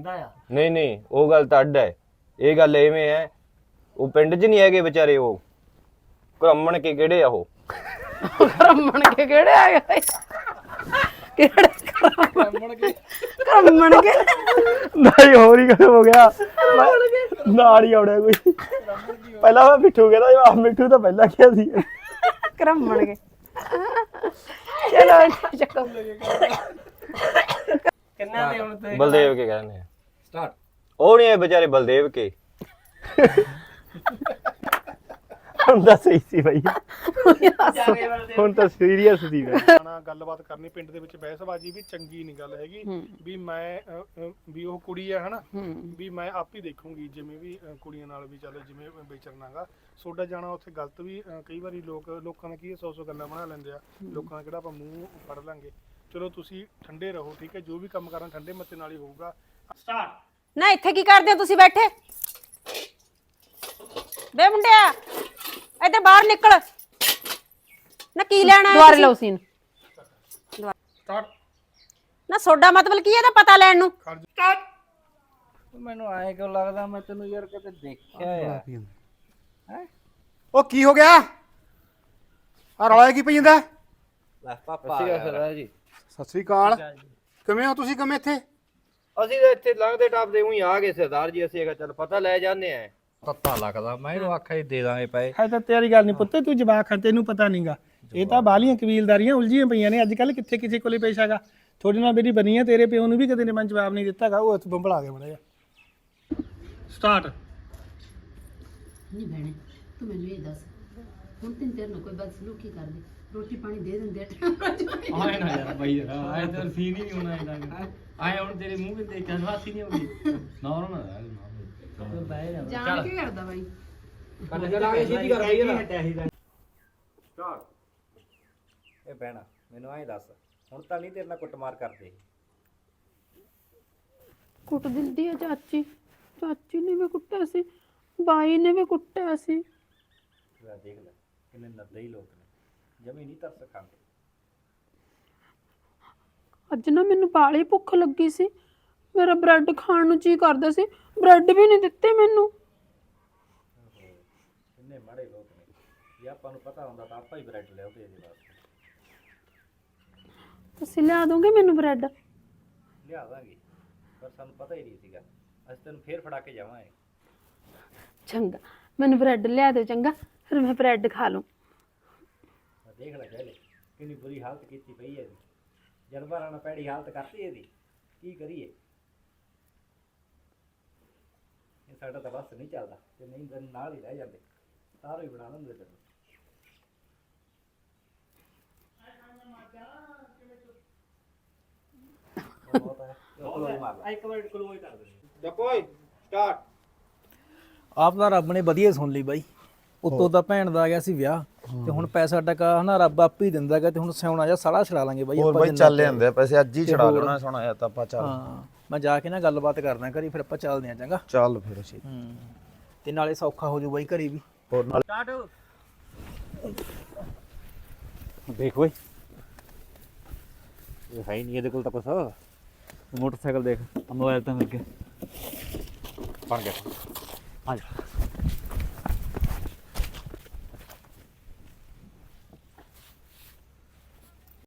ਹੁੰਦਾ ਆ? ਨਹੀਂ ਨਹੀਂ ਉਹ ਗੱਲ ਤਾਂ ਅੱਡ ਹੈ। ਇਹ ਗੱਲ ਐਵੇਂ ਹੈ ਉਹ ਪਿੰਡ 'ਚ ਨਹੀਂ ਹੈਗੇ ਵਿਚਾਰੇ ਉਹ। ਘੁੰਮਣ ਕੇ ਕਿਹੜੇ ਆ ਉਹ? ਕਰਮਣ ਕੇ ਕਿਹੜੇ ਆ ਗਏ ਕਿਹੜੇ ਕਰਮਣ ਕੇ? ਕਰਮਣ ਕੇ? ਨਹੀਂ ਹੋਰ ਹੀ ਕਦੇ ਹੋ ਗਿਆ। ਨਾਲ ਹੀ ਆਉੜਿਆ ਕੋਈ। ਪਹਿਲਾਂ ਮੈਂ ਮਿੱਠੂ ਕਹਿੰਦਾ ਆ ਮਿੱਠੂ ਤਾਂ ਪਹਿਲਾਂ ਕਿਹਾ ਸੀ। ਕਰਮਣ ਕੇ। ਚਲੋ ਚੱਕੋ ਕਿੰਨਾ ਦੇ ਹੁਣ ਤੇ ਬਲਦੇਵ ਕੇ ਕਹਿੰਦੇ ਆ। ਸਟਾਰਟ ਉਹ ਨਹੀਂ ਹੈ ਵਿਚਾਰੇ ਬਲਦੇਵ ਕੇ। ਹੁਣ ਤਾਂ ਸਹੀ ਸੀ ਭਾਈ ਹੁਣ ਤਾਂ ਸੀਰੀਅਸ ਸੀ ਮੈਂ ਨਾ ਗੱਲਬਾਤ ਕਰਨੀ ਪਿੰਡ ਦੇ ਵਿੱਚ ਬਹਿਸਬਾਜੀ ਵੀ ਚੰਗੀ ਨਹੀਂ ਗੱਲ ਹੈਗੀ। ਵੀ ਮੈਂ ਅ, ਅ, ਵੀ ਉਹ ਕੁੜੀ ਹੈ ਹਨਾ? ਹੂੰ। ਵੀ ਮੈਂ ਆਪ ਹੀ ਦੇਖੂੰਗੀ ਜਿਵੇਂ ਵੀ ਅ, ਕੁੜੀਆਂ ਨਾਲ ਵੀ ਚੱਲ ਜਿਵੇਂ ਵਿਚਰਨਾਗਾ ਸੋਡਾ ਜਾਣਾ ਉੱਥੇ ਗਲਤ ਵੀ ਅ, ਕਈ ਵਾਰੀ ਲੋਕ ਲੋਕਾਂ ਦਾ ਕੀ ਸੌ ਸੌ ਗੱਲਾਂ ਬਣਾ ਲੈਂਦੇ ਆ। ਲੋਕਾਂ ਦਾ ਕਿਹੜਾ ਆਪਾਂ ਮੂੰਹ ਫੜ ਲਾਂਗੇ। ਚਲੋ ਤੁਸੀਂ ਠੰਡੇ ਰਹੋ ਠੀਕ ਹੈ? ਜੋ ਵੀ ਕੰਮ ਕਰਨਾ ਠੰਡੇ ਮੱਤੇ ਨਾਲ ਹੀ ਹੋਊਗਾ। ਸਟਾਰਟ ਨਾ ਇੱਥੇ ਕੀ ਕਰਦੇ ਹੋ ਤੁਸੀਂ ਬੈਠੇ? ਬੇ ਮੁੰਡਿਆ ਇੱਥੇ ਬਾਹਰ ਨਿਕਲ। ਨਾ ਕੀ ਲੈਣਾ ਦੁਆਰੇ ਲਓ ਸੀਨ ਸਟਾਰਟ ਨਾ ਸੋਡਾ ਮਤਲਬ ਕੀ ਹੈ ਇਹਦਾ ਪਤਾ ਲੈਣ ਨੂੰ? ਮੈਨੂੰ ਐਂ ਕਿਉਂ ਲੱਗਦਾ ਮੈਂ ਤੈਨੂੰ ਯਾਰ ਕਿਤੇ ਦੇਖਿਆ ਆ ਉਹ ਕੀ ਹੋ ਗਿਆ? ਆ ਰੌਲਾ ਕੀ ਪਈ ਜਾਂਦਾ? ਲੈ ਪਾਪਾ ਸਰਦਾਰ ਜੀ। ਸਤਿ ਸ੍ਰੀ ਅਕਾਲ। ਕਿਵੇਂ ਹੋ ਤੁਸੀਂ ਕਿਵੇਂ ਇੱਥੇ? ਅਸੀਂ ਤਾਂ ਇੱਥੇ ਲੰਘਦੇ ਟੱਪਦੇ ਉਹੀ ਆ ਗਏ ਸਰਦਾਰ ਜੀ ਅਸੀਂ ਕਿਹਾ ਚੱਲ ਪਤਾ ਲੈ ਜਾਂਦੇ ਆ। ਤੱਤਾ ਲੱਗਦਾ ਮੈਂ ਇਹਨੂੰ ਆਖਿਆ ਹੀ ਦੇ ਦਾਂਗੇ ਪਏ। ਹੈ ਤਾਂ ਤੇਰੀ ਗੱਲ ਨਹੀਂ ਪੁੱਤੇ ਤੂੰ ਜਵਾਕ ਹੈ ਤੈਨੂੰ ਪਤਾ ਨਹੀਂਗਾ। ਇਹ ਤਾਂ ਬਾਲੀਆਂ ਕਬੀਲਦਾਰੀਆਂ ਉਲਝੀਆਂ ਪਈਆਂ ਨੇ ਅੱਜ ਕੱਲ ਕਿੱਥੇ ਕਿਸੇ ਕੋਲੇ ਪੇਸ਼ ਹੈਗਾ? ਥੋੜੀ ਨਾਲ ਮੇਰੀ ਬਣੀ ਹੈ ਤੇਰੇ ਪਿਓ ਨੂੰ ਵੀ ਕਦੇ ਨੇ ਮਨ ਜਵਾਬ ਨਹੀਂ ਦਿੱਤਾਗਾ ਉਹ ਉੱਥੇ ਬੰਬਲਾ ਕੇ ਬਣਿਆ ਸਟਾਰਟ ਨਹੀਂ ਭੈਣੇ ਤੂੰ ਮੈਨੂੰ ਇਹ ਦੱਸ ਹੁਣ ਤਿੰਨ ਤੇਰੇ ਨਾਲ ਕੋਈ ਬਦਸਲੂਕੀ ਕਰਦੇ ਰੋਟੀ ਪਾਣੀ ਦੇ ਦਿੰਦੇ ਆ ਆਏ ਨਾ ਯਾਰ ਬਾਈ ਯਾਰ ਆਏ ਤਾਂ ਸੀਨ ਹੀ ਨਹੀਂ ਹੋਣਾ ਇਹਦਾ ਆਏ ਹੁਣ ਤੇਰੇ ਮੂੰਹ ਤੇ ਦੇਖ ਕੇ ਹਾਸੀ ਨਹੀਂ ਆਉਂਦੀ। ਨਾ ਨਾ ਯਾਰ ਨਾ ਜਾਣ ਕੇ ਕਰਦਾ ਬਾਈ। ਇਹ ਬਹਿਣਾ ਮੈਨੂੰ ਐਂ ਦੱਸ ਹੁਣ ਤਾਂ ਨਹੀਂ ਤੇਰੇ ਨਾਲ ਕੁੱਟਮਾਰ ਕਰਦੇ ਕੁੱਟ ਦਿੰਦੀ ਹੈ ਚਾਚੀ। ਚਾਚੀ ਨੇ ਵੀ ਕੁੱਟਿਆ ਸੀ ਬਾਈ ਨੇ ਵੀ ਕੁੱਟਿਆ ਸੀ। ਲੈ ਦੇਖ ਲੈ। ਕਿੰਨੇ ਨੱਦੇ ਹੀ ਲੋਕ ਨੇ। ਜਮੀ ਨਹੀਂ ਤਰਸ ਖਾਂਦੇ। ਅੱਜ ਨਾ ਮੈਨੂੰ ਬਾਲੀ ਭੁੱਖ ਲੱਗੀ ਸੀ। ਮੇਰਾ ਬ੍ਰੈਡ ਖਾਣ ਨੂੰ ਜੀ ਕਰਦਾ ਸੀ। ਬ੍ਰੈਡ ਵੀ ਨਹੀਂ ਦਿੱਤੇ ਮੈਨੂੰ। ਕਿੰਨੇ ਮਾੜੇ ਲੋਕ ਨੇ। ਜੇ ਆਪਾਂ ਨੂੰ ਪਤਾ ਹੁੰਦਾ ਤਾਂ ਆਪਾਂ ਹੀ ਬ੍ਰੈਡ ਲਿਆਉਂਦੇ ਇਹਦੇ ਵਾਸਤੇ। ਤੁਸੀਂ ਲਿਆ ਦੋਗੇ ਮੈਨੂੰ ਬ੍ਰੈਡ? ਲਿਆ ਦਾਂਗੇ। ਪਰ ਸਾਨੂੰ ਪਤਾ ਹੀ ਨਹੀਂ ਸੀਗਾ। ਅਸੀਂ ਤੈਨੂੰ ਫੇਰ ਫੜਾ ਕੇ ਜਾਵਾਂਗੇ। ਚੰਗਾ। ਮੈਨੂੰ ਬ੍ਰੈਡ ਲਿਆ ਦਿਓ ਚੰਗਾ। ਫਿਰ ਮੈਂ ਬ੍ਰੈਡ ਖਾ ਲੂੰ। ਆਹ ਦੇਖ ਲੈ ਕਹਿ ਲੈ ਕਿੰਨੀ ਬੁਰੀ ਹਾਲਤ ਕੀਤੀ ਪਈ ਹੈ ਇਹਦੀ। ਜਾਨਵਰਾਂ ਨਾਲ ਪੈੜੀ ਹਾਲਤ ਕਰਤੀ ਇਹਦੀ। ਕੀ ਕਰੀਏ? ਇਹ ਸਾਡਾ ਤਾਂ ਬਸ ਨਹੀਂ ਚੱਲਦਾ ਤੇ ਨਹੀਂ ਤਾਂ ਨਾਲ ਹੀ ਰਹਿ ਜਾਂਦੇ। ਤਾਰੋ ਹੀ ਬਣਾ ਤੈਨੂੰ ਉਹ ਬਹੁਤ ਹੈ ਕੋਲ ਮਾਰ ਲੈ ਇੱਕ ਮਿੰਟ ਕਲੋਜ਼ ਕਰ ਦੇ ਜਪੋਈ ਸਟਾਰਟ ਆਪ ਤਾਂ ਰੱਬ ਨੇ ਵਧੀਆ ਸੁਣ ਲਈ ਬਾਈ। ਉੱਤੋਂ ਤਾਂ ਭੈਣ ਦਾ ਆ ਗਿਆ ਸੀ ਵਿਆਹ ਤੇ ਹੁਣ ਪੈਸਾ ਟਕਾ ਹਨਾ ਰੱਬ ਆਪ ਹੀ ਦਿੰਦਾ ਹੈਗਾ ਤੇ ਹੁਣ ਸਿਆਉਣਾ ਜਾਂ ਸਾਲਾ ਛੜਾ ਲਾਂਗੇ ਬਾਈ ਹੋਰ ਆਪਾਂ ਬਾਈ ਚੱਲ ਜਾਂਦੇ ਆ ਪੈਸੇ ਅੱਜ ਹੀ ਛੜਾ। ਲੈਣਾ ਸੋਣਾ ਆ ਤਾਂ ਆਪਾਂ ਚੱਲ। ਹਾਂ ਮੈਂ ਜਾ ਕੇ ਨਾ ਗੱਲਬਾਤ ਕਰਦਾ ਘਰੀ ਫਿਰ ਆਪਾਂ ਚੱਲਦੇ ਆ ਚੰਗਾ। ਚੱਲ ਫਿਰ ਅਸੀਂ। ਹੂੰ ਤੇ ਨਾਲੇ ਸੌਖਾ ਹੋ ਜੂ ਬਾਈ ਘਰੀ ਵੀ। ਹੋਰ ਨਾਲ ਦੇਖ ਓਏ। ਇਹ ਹੈ ਨਹੀਂ ਇਹਦੇ ਕੋਲ ਤਾਂ ਕੁਛ। ਮੋਟਰਸਾਈਕਲ ਦੇਖ ਮੋਬਾਈਲ ਤਾਂ ਮਿਲ ਗਿਆ। ਬਣ ਗਿਆ। ਆ ਜਾ।